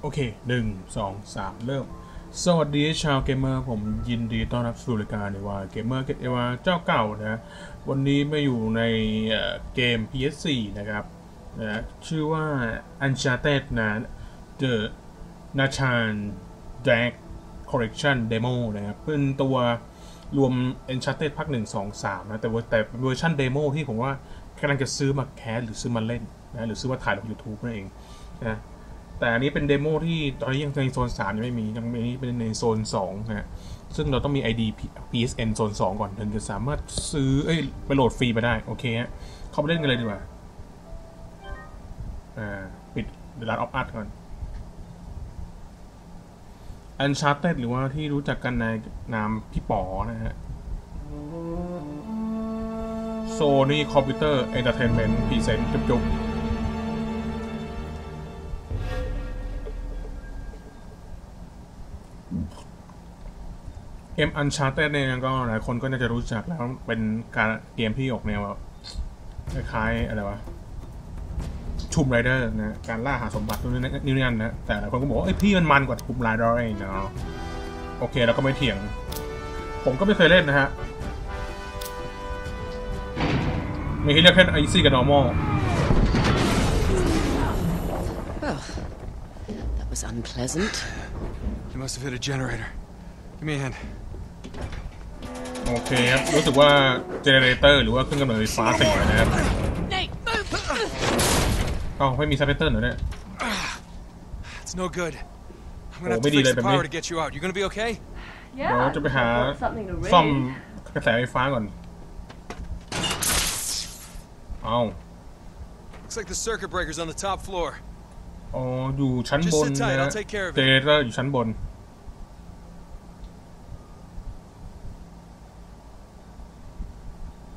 โอเคหนึ่งสองสามเริ่ม สวัสดีชาวเกมเมอร์ ผมยินดีต้อนรับสู่รายการในว่าเกมเมอร์เกมว่าเจ้าเก่านะ วันนี้มาอยู่ในเกม PS4 นะครับนะชื่อว่า Uncharted นะ The Nathan Drake Collection Demo นะครับ เป็นตัวรวม Uncharted ภาค1 2 3 นะ แต่แต่เวอร์ชันเดโมที่ผมว่า กำลังจะซื้อมาแคสหรือซื้อมาเล่นนะหรือซื้อมาถ่ายลง YouTube นั่นเองนะแต่อันนี้เป็นเดโมที่ตอนนี้ยังในโซน 3 ยังไม่มียังมีเป็นในโซน2นะฮะซึ่งเราต้องมี ID PSN โซน 2 ก่อนถึงจะสามารถซื้อเอ้ยไปโหลดฟรีมาได้ โอเคฮะเข้าไปเล่นกันเลยดีกว่าอ่าปิด The Last of Us ก่อน Uncharted หรือว่าที่รู้จักกันในนามพี่ป๋อนะฮะ Sony Computer Entertainment Present จุ๊บๆเกม Uncharted เนี่ยก็หลายคนก็น่าจะรู้จักแล้วเป็นการเกมที่ออกแนวคล้ายๆอะไรวะชูมไรเดอร์นะการล่าหาสมบัตินู่นนี่นี่นั่นนะแต่หลายคนก็บอกว่าเอ้พี่มันมันกว่าทูมไรเดอร์เองเนาะโอเคเราก็ไม่เถียง ผมก็ไม่เคยเล่นนะฮะ มีให้เลือกแค่ไอซี่กับ normal Well, that was unpleasant. You must have hit a generator. Give me a hand. โอเคครับ รู้สึกว่าเจเนเรเตอร์หรือว่าเครื่องกำเนิดไฟฟ้าเสียนะครับ Nate, move! เอ้าไม่มีซับไตเติลเหรอเนี่ย It's no good. I'm gonna Oh, have to maybe fix like the the power me. to get you out. You gonna be okay? เดี๋ยว Yeah, จะไปหา I've got something to ซ่อม read. กระแสไฟฟ้าก่อน เอา Looks like the circuit breaker's on the top floor. อ๋ออยู่ชั้น Just บน sit tight, นะ I'll take care of it. เจเนเรเตอร์อยู่ชั้นบน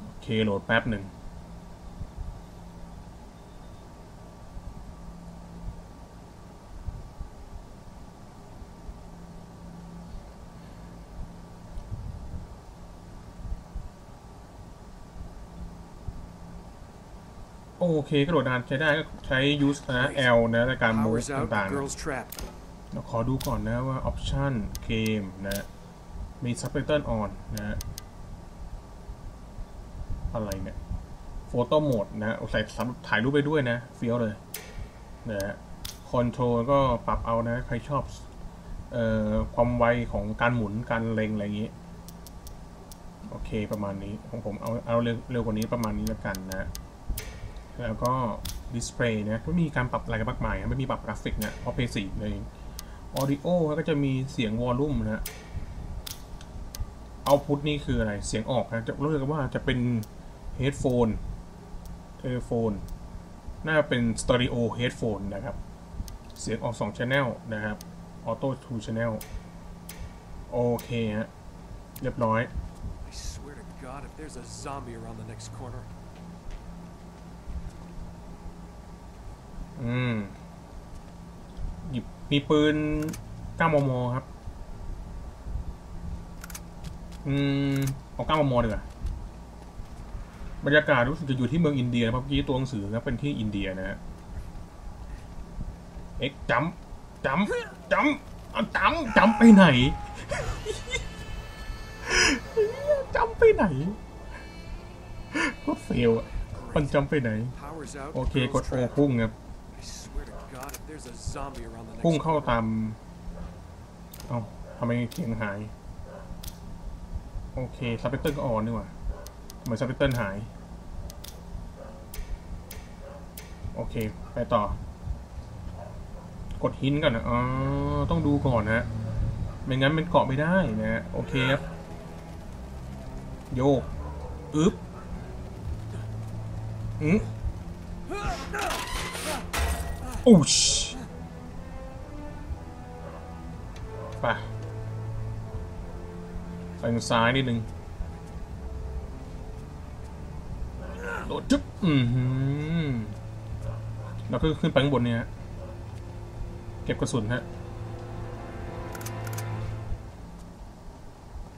โอเคโหลดแป๊บหนึ่ง โอเคกระโดดนานใช้ได้ก็ใช้ use นะ L นะในการ move Power's out. ต่าง The ๆ girl's trapped. เราขอดูก่อนนะว่า option เกมนะมี subtitle on นะอะไรเนี่ย photo mode นะเอาใส่สำหรับถ่ายรูปไปด้วยนะเฟี้ยวเลยนะฮะ control ก็ปรับเอานะใครชอบเอ่อความไวของการหมุนการเล็งอะไรอย่างนี้โอเคประมาณนี้ของผมเอาเอาเร็วเร็วกว่านี้ประมาณนี้แล้วกันนะ แล้วก็ display นะไม่มีการปรับอะไรกันมากมายไม่มีปรับกราฟิกนะเพราะ Play 4เลย Audio ก็จะมีเสียงวอลลุ่มนะ Output นี่คืออะไร เสียงออกนะจะรู้สึกว่าจะเป็น Headphone เทเลโฟนน่าเป็น Stereo Headphone นะครับ เสียงออก2 Channel นะครับ Auto 2 Channel โอเคฮะเรียบร้อย I swear to God, if there's a zombie around the next corner. อืม หยิบมีปืน9มมครับ อืมเอา9มมดีกว่าบรรยากาศรู้สึกจะอยู่ที่เมืองอินเดียนะครับเมื่อกี้ตัวหนังสือนะเป็นที่อินเดียนะฮะเอ็กจัมจัมจัมเอาจัมจัมไปไหนจัมไปไหนก็เฟลอะมันจัมไปไหน Power's out. โอ The เคกด girl's โอ trapped. พุ่งครับ พุ่งเข้าตามเอ้าทำไมเสียงหาย โอเคซับไตเติลก็ออนนี่หว่าทำไมซับไตเติลหาย โอเค ไปต่อ กดหินก่อนนะอ๋อต้องดูก่อนนะไม่งั้นมันเกาะไม่ได้นะ โอเคครับ โยก อึ๊บ อืมอู้ ชไปไปทางซ้ายนิดนึงโดดจุ๊บอือหือแล้วก็ขึ้นไปข้างบนเนี่ย เก็บกระสุนฮะ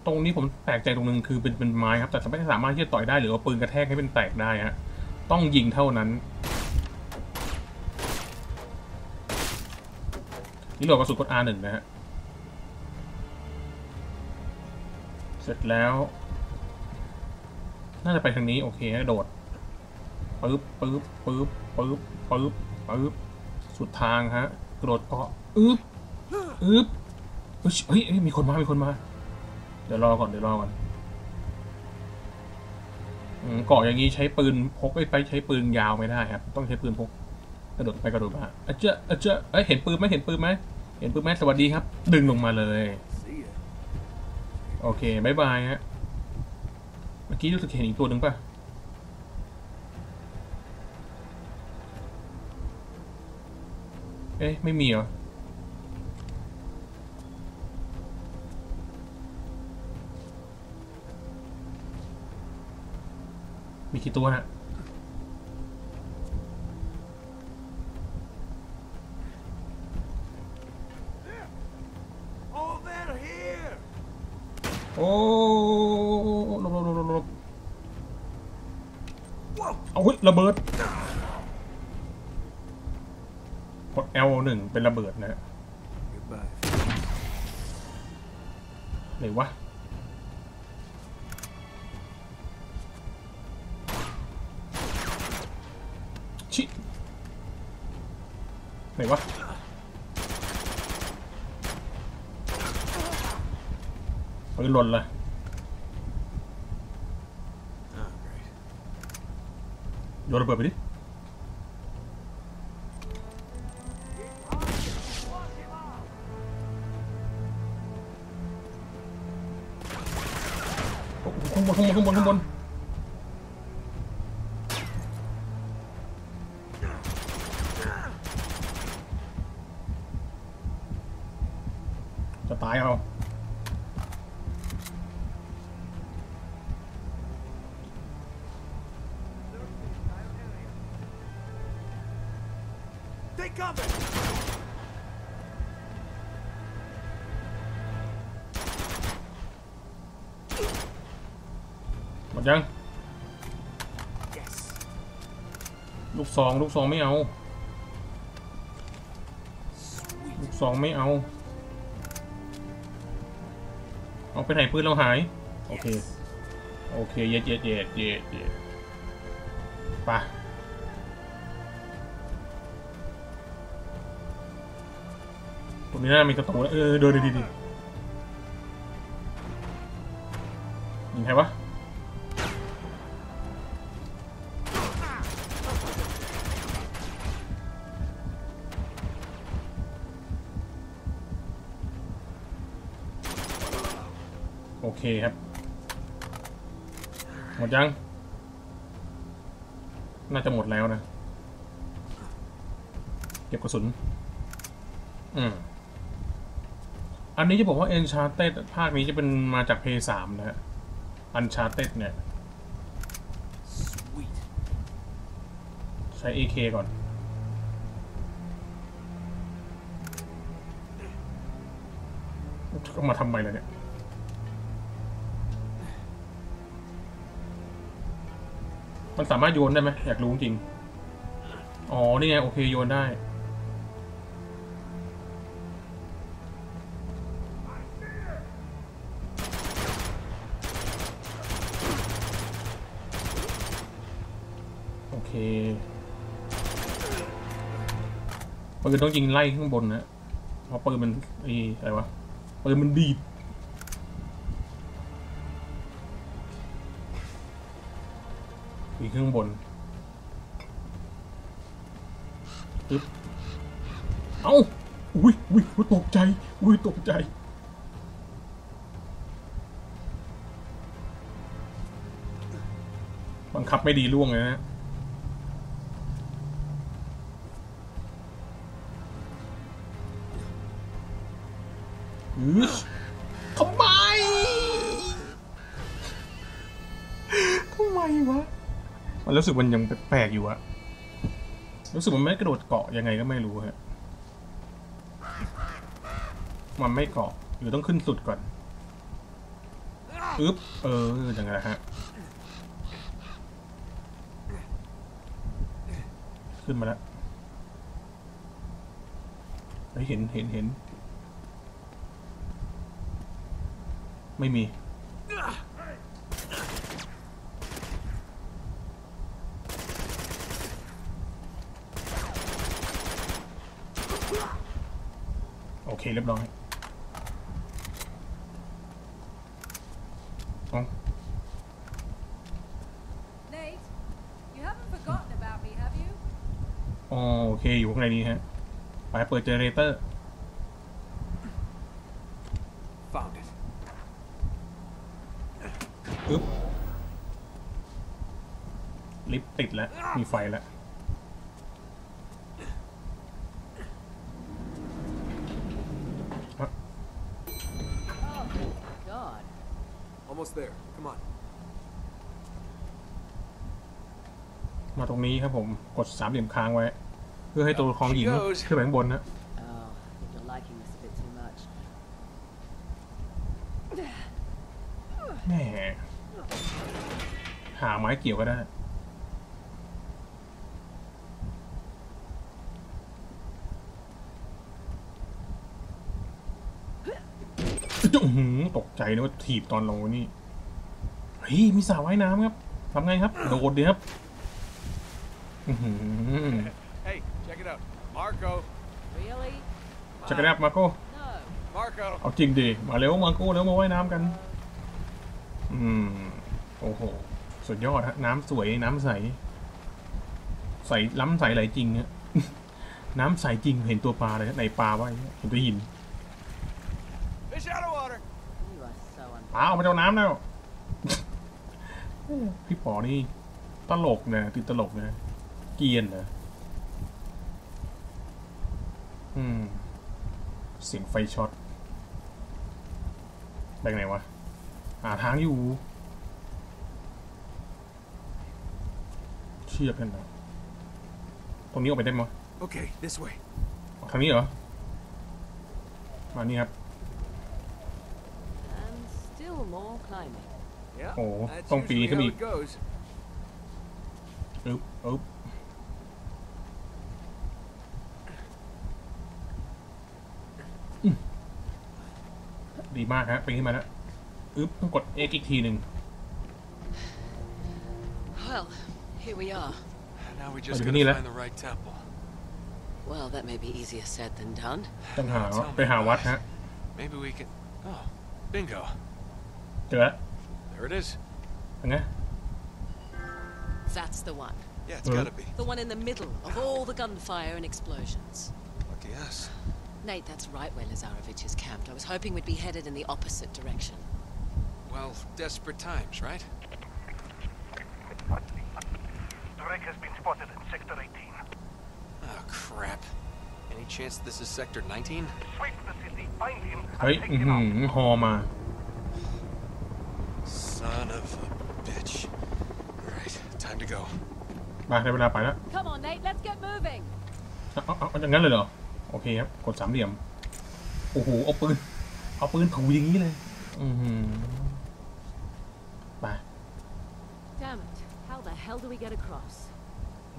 ตรงนี้ผมแปลกใจตรงนึงคือเป็นเป็นไม้ครับ แต่ไม่สามารถที่จะต่อยได้หรือเอาปืนกระแทกให้เป็นแตกได้ฮะ ต้องยิงเท่านั้น โหลดกระสุนกด R1 นะฮะ เสร็จแล้ว น่าจะไปทางนี้ โอเคโดดปึ๊บปึ๊บปึ๊บปึ๊บปึ๊บปึ๊บสุดทางฮะกระโดดเกาะอึ๊บอึ๊บเฮ้ยมีคนมา มีคนมา เดี๋ยวรอก่อน เดี๋ยวรอก่อนเกาะอย่างนี้ใช้ปืนพกไปใช้ปืนยาวไม่ได้ครับ ต้องใช้ปืนพกกระโดดไปกระโดดมาอาจจะอาจจะเอ้ยเห็นปืนไหมเห็นปืนไหม เห็นปืนไหมสวัสดีครับ ดึงลงมาเลย โอเคบายบายฮะ เมื่อกี้รู้สึกเห็นอีกตัวหนึ่งป่ะ เอ๊ะ ไม่มีเหรอมีกี่ตัวฮะ โอ้หลบหลบหลบหลบหลบ Whoa! เอาเฮ้ยระเบิดกด L หนึ่งเป็นระเบิดนะฮะไหนวะชิไหนวะ ปืนหล่นละ Oh, great. โยนระเบิดไปดิ Take cover! หมดยัง Yes. ลูกซองลูกซองไม่เอา Sweet. ลูกซองไม่เอาเอาไปไหนปืนเราหาย โอเค Yes. โอเค เย็ดเย็ดเย็ดเย็ดเย็ดไป ตรงนี้น่ามีกระตูนเออเดินดีดียิงใครวะโอเคครับ หมดยัง น่าจะหมดแล้วนะ เก็บกระสุน อืม อันนี้จะบอกว่า Uncharted ภาคนี้จะเป็นมาจาก p 3นะฮะ Uncharted เนี่ย Sweet. ใช้ AK ก่อนก็มาทำไมล่ะเนี่ยมันสามารถโยนได้ไหมอยากรู้จริง อ๋อ นี่ไง โอเค โยนได้ ปืนต้องยิงไล่ข้างบนนะเพราะปืนมันไอ้อะไรวะปืนมันดีดอีกข้างบนปึ๊บเอ้าอุ้ยอุ้ยอุ้ยตกใจอุ้ยตกใจบังคับไม่ดีล่วงเลยนะ ทำไมทำไมวะ มันรู้สึกมันยังแปลกๆอยู่อะรู้สึกมันไม่กระโดดเกาะยังไงก็ไม่รู้ฮะ มันไม่เกาะหรือต้องขึ้นสุดก่อน อึ๊บ เอออย่างไงฮะ ขึ้นมาแล้วเห็นเห็นเห็น ไม่มี โอเค เรียบร้อยเอา Nate, you haven't forgotten about me, have you? อ๋อโอเค อยู่ข้างในนี้ฮะ ไปเปิดเจเนเรเตอร์ Found it. ปึ๊บลิฟต์ติดแล้ว มีไฟแล้ว Oh, God. Almost there. Come on. มาตรงนี้ครับผม กดสามเหลี่ยมค้างไว้ เพื่อให้ตัวละครหญิง She goes ขึ้นไปข้างบนนะ Oh, I think you're liking this a bit too much. แหม่หาไม้ เกี่ยวก็ได้จุ๊อื้อหือตกใจนึกว่าถีบตอนลงนี่ เฮ้ย มีสระว่ายน้ำครับทำไงครับ โดดเดีครับอือหือ Hey, check it out. Marco. Really? จักรแรบมาโก้ No. Marco. เอาจริงดิ มาเร็วมาโก้แล้วมาว่ายน้ำกัน อืม โอ้โห สุดยอดฮะน้ำสวยน้ำใส ใสล้ำใสไหลจริงฮะน้ำใสจริงเห็นตัวปลาเลยฮะในปลาไว้เห็นตัวหิน Fish out of water. You are so un... ปลาออกมาจากน้ำแล้วพี่ป๋อนี่ตลกนะติดตลกนะเกรียนนะอืม เสียงไฟช็อตไปไหนวะหาทางอยู่ เชือกนั่นนะตรงนี้ออกไปได้มั้ย Okay, this way. ทางนี้เหรอ มานี่ครับ And still more climbing. Yeah. Oh, that's don't be- usually come how here. it goes. อึ๊บอึ๊บอืมดีมากฮะไปขึ้นมาแล้วอึ๊บต้องกด X อีกทีหนึ่ง Well, here we are. Now we Oh, just you gotta need that? find the right temple. Well, that may be easier said than done. ต้องหา Tell me ไปหาวัด about ฮะ it. Maybe we can. Oh, bingo. เจอแล้ว There it is. เป็นไง That's the one. Yeah, it's Uh. gotta be. The one in the middle of all the gunfire and explosions. Lucky us. Nate, that's right where Lazarevich is camped. I was hoping we'd be headed in the opposite direction. Well, desperate times, right? Drake has been spotted in Sector 18. Oh, crap. Any chance this is Sector 19? Sweep the city, find him, เฮ้ย and อื้ take อ him หื out. อฮอมา Son of a bitch. Alright, time to go. มาได้เวลาไปแล้ว Come on, Nate, let's get moving. เอาเอาเอาอย่างนั้นเลยเหรอ โอเคครับ กดสามเหลี่ยม โอ้โห เอาปืน เอาปืนถูอย่างนี้เลย อือหือไป Damn it. How the hell do we get across?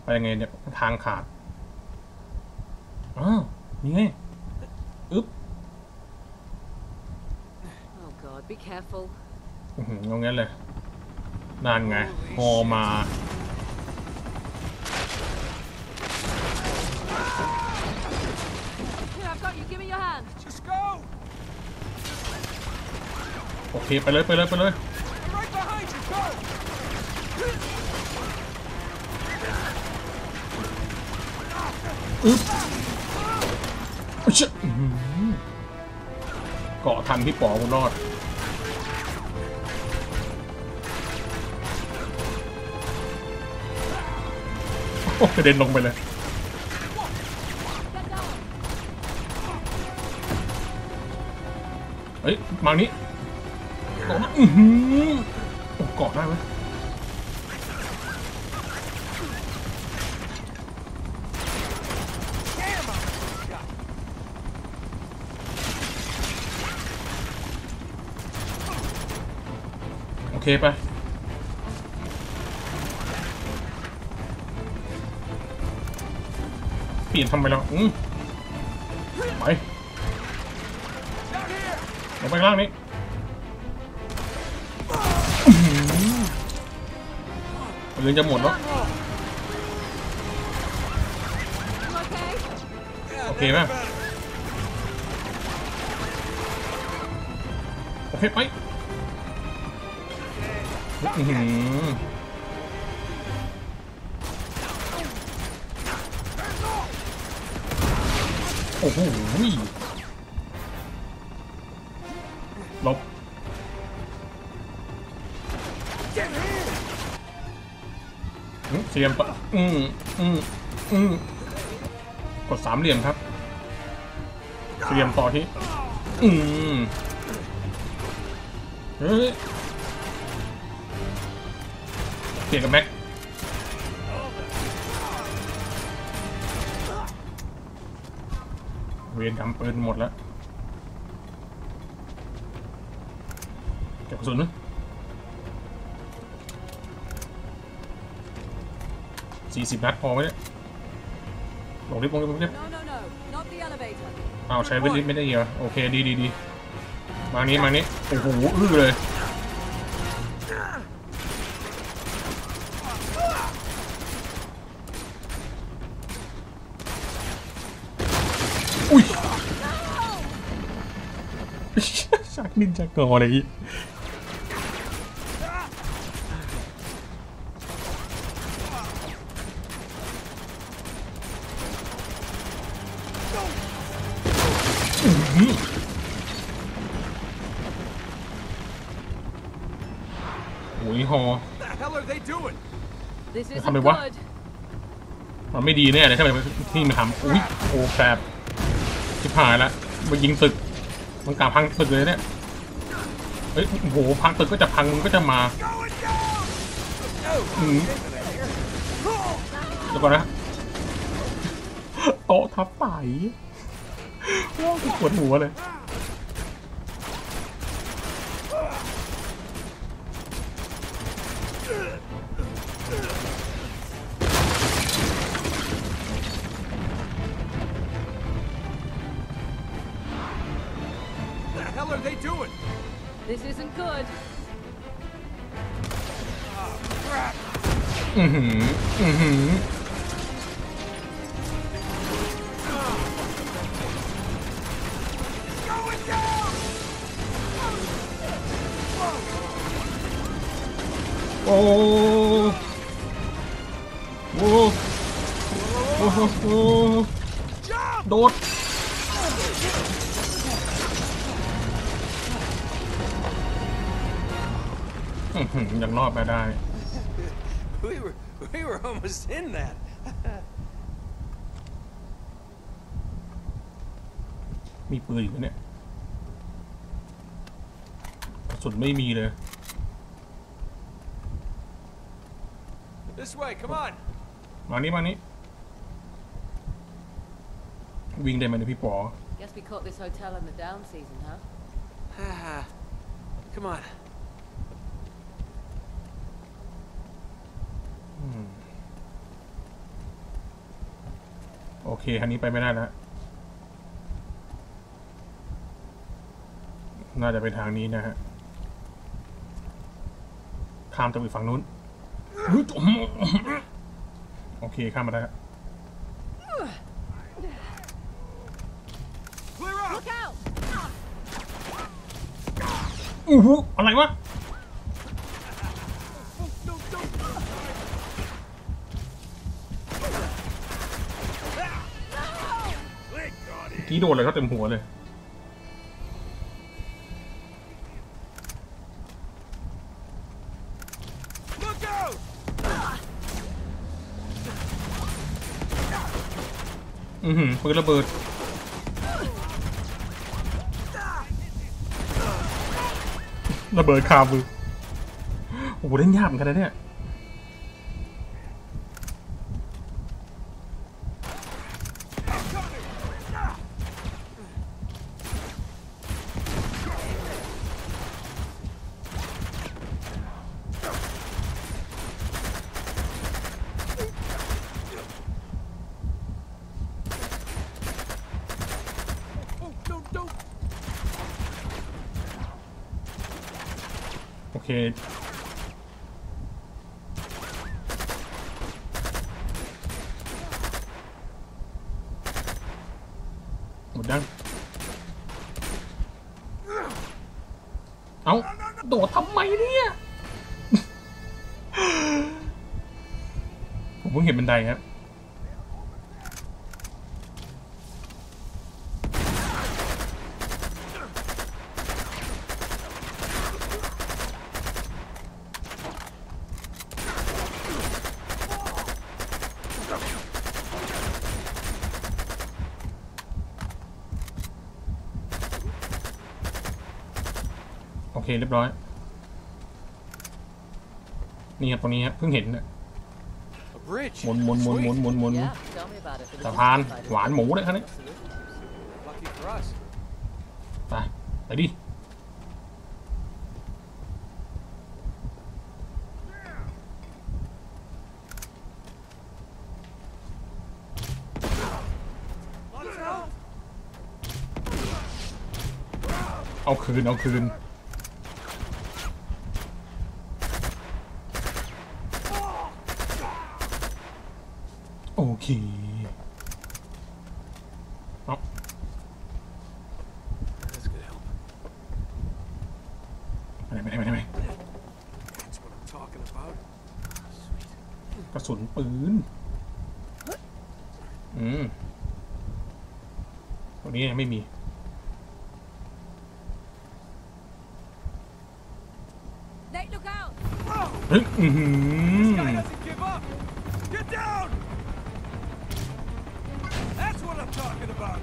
ไปยังไงเนี่ยทางขาดอ้าวนี่ไงอึ๊บ Oh, God, be careful. อือหือเอางั้นเลยนานไงฮอมา Here, I've got you. Give me your hand. Just go! โอเค ไปเลย ไปเลย ไปเลย อึ๊บเกาะทันพี่ป๋อคุณรอดโอ้กระเด็นลงไปเลยเฮ้ย มานี้เกาะอื้อหือโอ้เกาะได้ไหม เคไปอปลี่ยนทำไมแล้วอืมไปลงไปล่างนี้อื้อหือเรืองจะหมดแล้วโอเคไหมโอเคไป โอ้โหลบอืมเสียมปะอืมอืมอืมกดสามเหลี่ยมครับเตรียมต่อที่อืมเฮ้ย เปลี่ยนกับแม็กเวียนกำปืนหมดแล้วเก็บกระสุนนะสี่สิบนัดพอไหมเนี่ยลงรีบลงรีบลงรีบ No, no, no. Not the elevator. อ้าวใช้เวทลิฟต์ไม่ได้เหรอโอเคดีดีดีมานี้มานี้โอ้โหอื้อเลยอุ้ย นินจากกอะไรอีกอื้อโอ้ยฮอ What the hell are they doing? This isn't Come here, what? good. มันไม่ดีแน่เลยถ้ามันที่มาทำอุ้ยโอ้แครบชิบหายล้วมันยิงตึก มันกล่าวพังตึกเลยเนี่ย เฮ้ยโอ้โหพังตึกก็จะพังมันก็จะมาอืมเดี๋ยวก่อนนะโต๊ะทับไตว้าวปวดหัวเลย อือหือ อือหือ โอ้โหโอ้โหโอ้โหโดดยังรอดมาได้ We were we were almost in that. มีปืนอยู่เนี่ยกระสุนไม่มีเลย This way, come on. มานี้มานี้วิ่งได้ไหมเนี่ยพี่ปอ Guess we caught this hotel in the down season, huh? come on. เคคันนี้ไปไม่ได้แล้วน่าจะเป็นทางนี้นะฮะข้ามตะไปฝั่งนู้นเฮ้ยโอเคข้ามมาได้แล้ว Clear out. Look out! อู้หูอะไรวะ กี้โดนเลยเขาเต็มหัวเลย อือหือปืนระเบิด ระเบิดคามือโอ้โหเล่นยากเหมือนกันนะเนี่ย เอาโดดทำไมเนี่ย ผมเพิ่งเห็นบันไดครับ เคเรียบร้อย นี่ครับตรงนี้ครับเพิ่งเห็นนะ A bridge. หมุนหมุนหมุนหมุนหมุนหมุน Yeah, tell me about it. for the สะพานหวานหมูเลยครับนี่ Lucky for us. ไปไปดิเอาคืน เอาคืน โอเคเอา That's gonna help. ไปไหนไปไหนไปไหน That's what I'm talking about. Sweet. กระสุนปืน อืมตรงนี้ยังไม่มี Nate, look out! เฮ้ย อือหือ doesn't give up. Get down. That's what I'm talking about.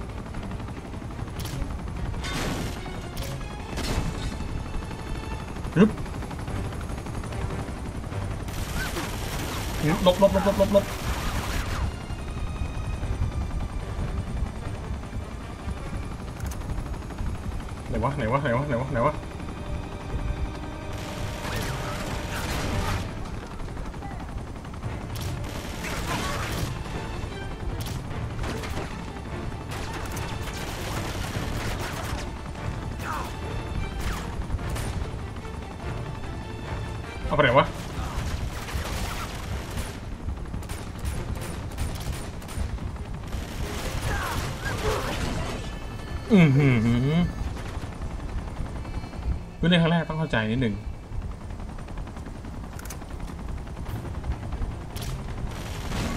ฮึบหลบหลบหลบหลบ อือหือเพื่อนเล่นครั้งแรกต้องเข้าใจนิดหนึ่ง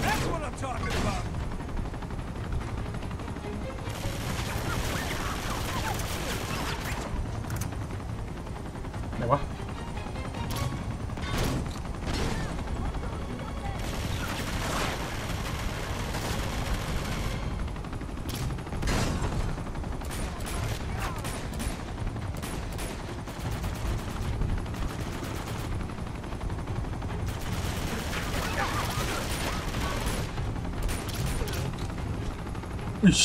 That's what I'm talking about. ไหนวะ อิช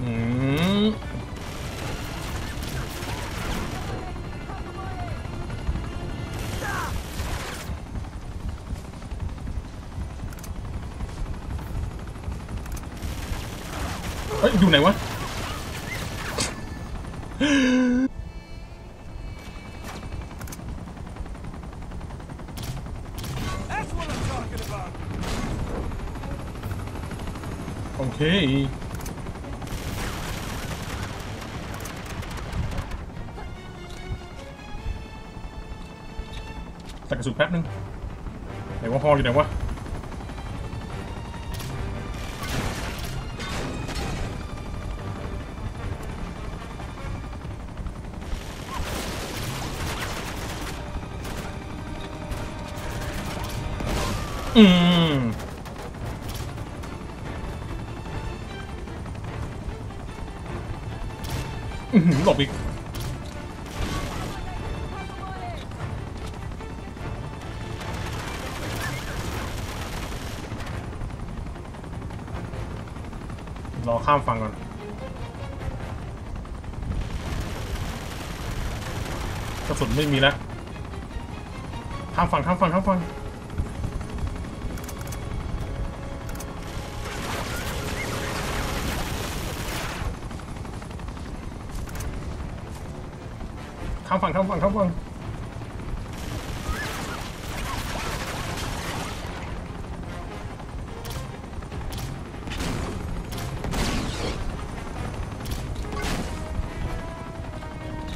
อืมเฮ้ แต่กระสุนแป๊บนึงไหนว่าฮออยู่ไหนวะอืมอื้อหือหลบอีก ไม่มีแล้วข้ามฝั่งข้ามฝั่งข้ามฝั่งข้ามฝั่งข้ามฝั่งข้ามฝั่ง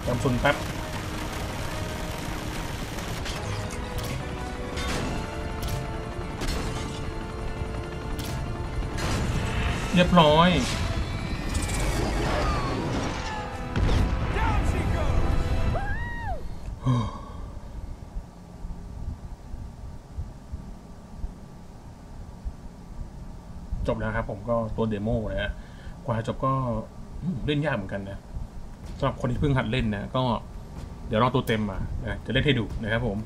จำซุนแป๊บ เรียบร้อยจบแล้วครับผมก็ตัวเดโมนะฮะกว่าจะจบก็เล่นยากเหมือนกันนะสำหรับคนที่เพิ่งหัดเล่นนะก็เดี๋ยวรอตัวเต็มมานะจะเล่นให้ดูนะครับผม